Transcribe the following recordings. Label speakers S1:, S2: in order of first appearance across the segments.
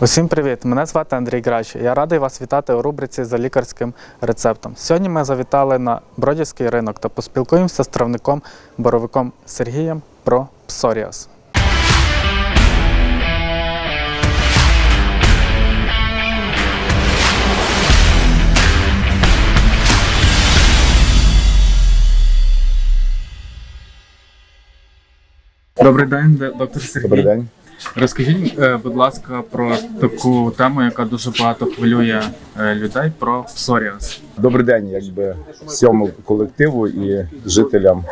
S1: Усім привіт! Мене звати Андрій Грач. Я радий вас вітати у рубриці за лікарським рецептом. Сьогодні ми завітали на Бродівський ринок та поспілкуємося з травником боровиком Сергієм про псоріаз. Добрий день, доктор Сергій.
S2: Добрий день.
S1: Розкажіть, е, будь ласка, про таку тему, яка дуже багато хвилює е, людей про псоріаз.
S2: Добрий день, якби всьому колективу і жителям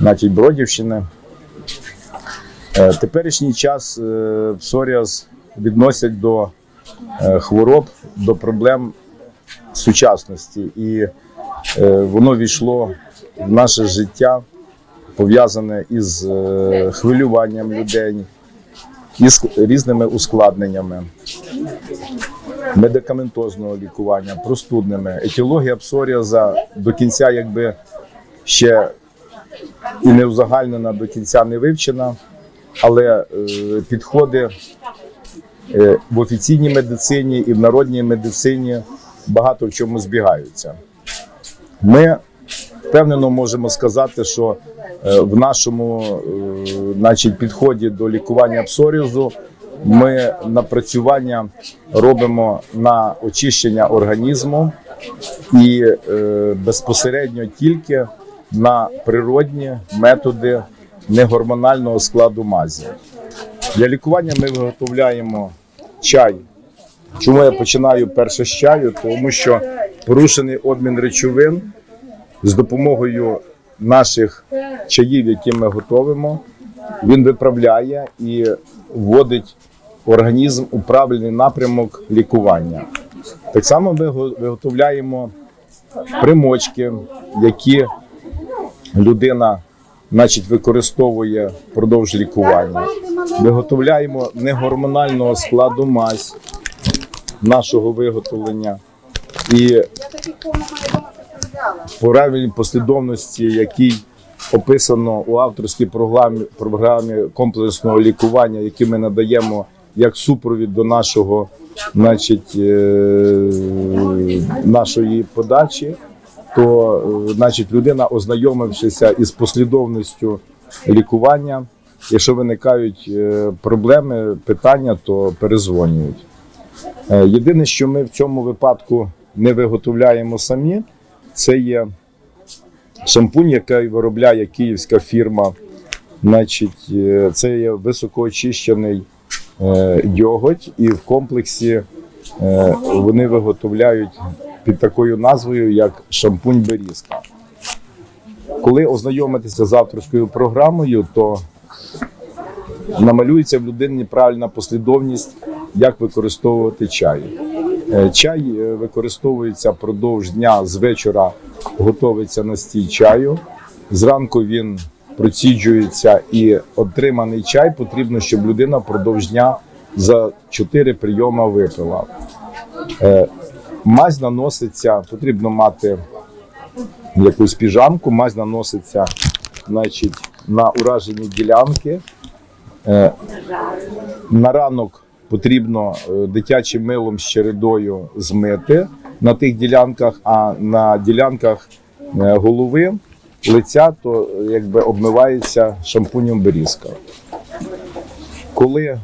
S2: значить, Бродівщини. Е, Теперішній час псоріаз відносять до хвороб, до проблем сучасності, і воно війшло в наше життя, пов'язане із хвилюванням людей, із різними ускладненнями медикаментозного лікування, простудними. Етіологія псоріаза до кінця, якби ще і не узагальнена, до кінця не вивчена, але е, підходи е, в офіційній медицині і в народній медицині багато в чому збігаються. Ми впевнено можемо сказати, що е, в нашому е, значить, підході до лікування псоріазу ми напрацювання робимо на очищення організму і е, безпосередньо тільки на природні методи негормонального складу мазі. Для лікування ми виготовляємо чай. Чому я починаю перше з чаю? Тому що порушений обмін речовин з допомогою наших чаїв, які ми готовимо, він виправляє і вводить організм у правильний напрямок лікування. Так само ми го- виготовляємо примочки, які людина значить, використовує впродовж лікування. Виготовляємо негормонального складу мазь нашого виготовлення і в правильній послідовності, який описано у авторській програмі, програмі комплексного лікування, які ми надаємо як супровід до нашого, значить, е, нашої подачі, то е, значить, людина, ознайомившися із послідовністю лікування, якщо виникають е, проблеми, питання, то перезвонюють. Єдине, що ми в цьому випадку не виготовляємо самі, це є шампунь, який виробляє київська фірма. Значить, е, це є високоочищений е, дьоготь, і в комплексі е, вони виготовляють під такою назвою, як шампунь Берізка. Коли ознайомитися з авторською програмою, то намалюється в людині правильна послідовність, як використовувати чай. Е, Чай е, використовується продовж дня з вечора, готовиться настій чаю. Зранку він проціджується і отриманий чай потрібно, щоб людина впродовж дня за 4 прийоми випила. Е, Мазь наноситься, потрібно мати якусь піжамку, мазь наноситься значить, на уражені ділянки. На ранок потрібно е, дитячим милом з чередою змити на тих ділянках, а на ділянках е, голови, лиця, то е, якби обмивається шампунем берізка. Коли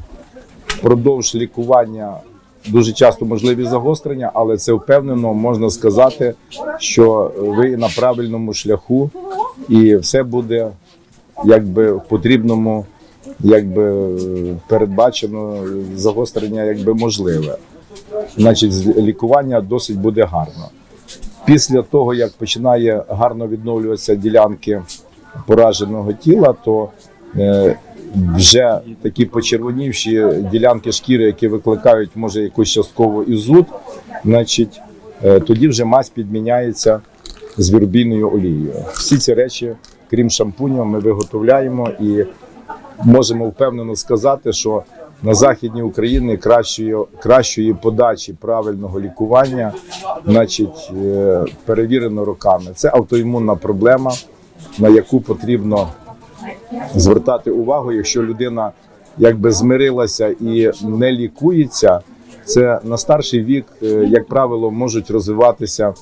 S2: впродовж лікування дуже часто можливі загострення, але це впевнено можна сказати, що ви на правильному шляху і все буде якби в потрібному, якби передбачено загострення, якби можливе. Значить, лікування досить буде гарно. Після того, як починає гарно відновлюватися ділянки пораженого тіла, то е, вже такі почервонівші ділянки шкіри, які викликають, може, якусь частково і зуд, значить, е, тоді вже мазь підміняється з вірубійною олією. Всі ці речі, крім шампуню, ми виготовляємо і можемо впевнено сказати, що на західній Україні кращої, кращої подачі правильного лікування, значить, е, перевірено роками. Це автоімунна проблема, на яку потрібно звертати увагу, якщо людина якби змирилася і не лікується, це на старший вік, е, як правило, можуть розвиватися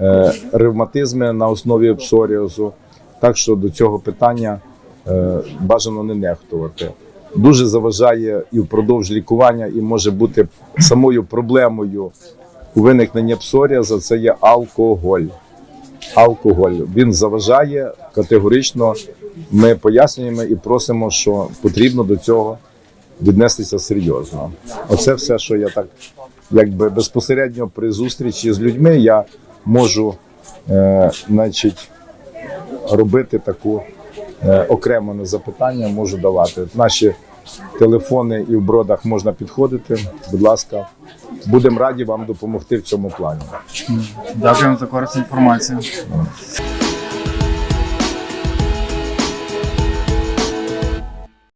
S2: е, ревматизми на основі псоріазу. Так що до цього питання бажано не нехтувати. Дуже заважає і впродовж лікування, і може бути самою проблемою у виникненні псоріаза це є алкоголь. Алкоголь він заважає категорично. Ми пояснюємо і просимо, що потрібно до цього віднестися серйозно. Оце все, що я так якби безпосередньо при зустрічі з людьми я можу е, значить, робити таку е, окремо на запитання, можу давати. Наші телефони і в бродах можна підходити. Будь ласка, будемо раді вам допомогти в цьому плані.
S1: Дякуємо за корисну інформацію.